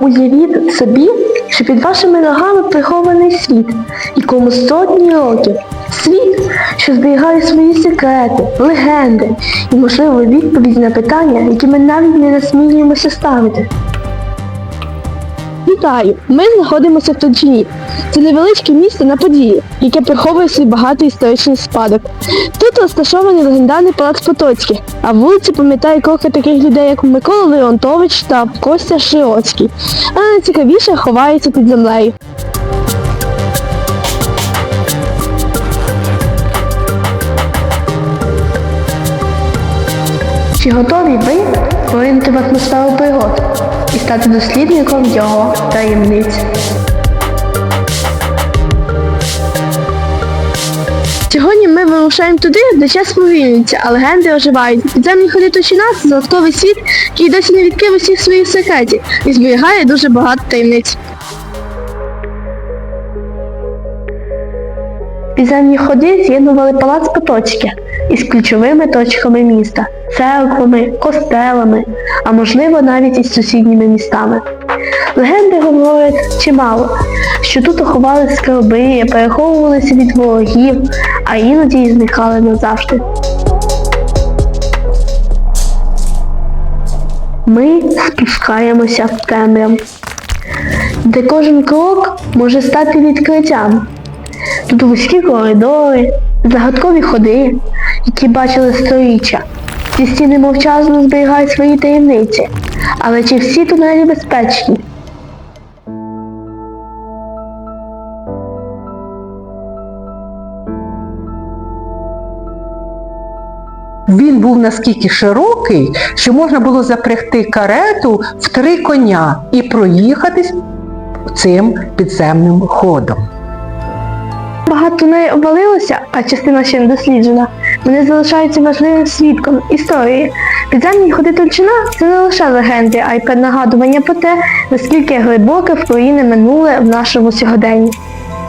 Уявіть собі, що під вашими ногами прихований світ, якому сотні років. Світ, що зберігає свої секрети, легенди і, можливо, відповіді на питання, які ми навіть не насмілюємося ставити. Вітаю! Ми знаходимося в Тоджині. Це невеличке місто на події, яке приховує свій багатий історичний спадок. Тут розташований легендарний палац Потоцький, а вулиці пам'ятає кроки таких людей, як Микола Леонтович та Костя Шиоцький. А найцікавіше ховається під землею. Чи готові ви поринути в атмосферу пригод і стати дослідником його таємниць? Сьогодні ми вирушаємо туди, де час повільнюється, а легенди оживають. Підземні ходи Точина – це загадковий світ, який досі не відкрив усіх своїх секретів і зберігає дуже багато таємниць. Підземні ходи з'єднували палац Потоцьке із ключовими точками міста, церквами, костелами, а можливо навіть із сусідніми містами. Легенди говорять чимало, що тут ховали скарби, переховувалися від ворогів, а іноді і зникали назавжди. Ми спускаємося в темряву, де кожен крок може стати відкриттям. Тут вузькі коридори, загадкові ходи, які бачили сторіччя. Ці стіни мовчазно зберігають свої таємниці. Але чи всі тунелі безпечні? Він був наскільки широкий, що можна було запрягти карету в три коня і проїхатись цим підземним ходом. Багато тунелей обвалилося, а частина ще не досліджена. Вони залишаються важливим свідком історії. Підземні ходи Тульчина – це не лише легенди, а й нагадування про те, наскільки глибоке впруїне минуле в нашому сьогоденні.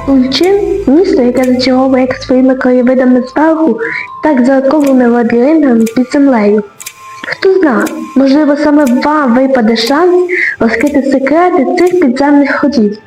Тульчин – місто, яке зачаровує як своїми краєвидами зверху, так загадковими лабіринтами під землею. Хто зна, можливо, саме вам випаде шанс розкрити секрети цих підземних ходів.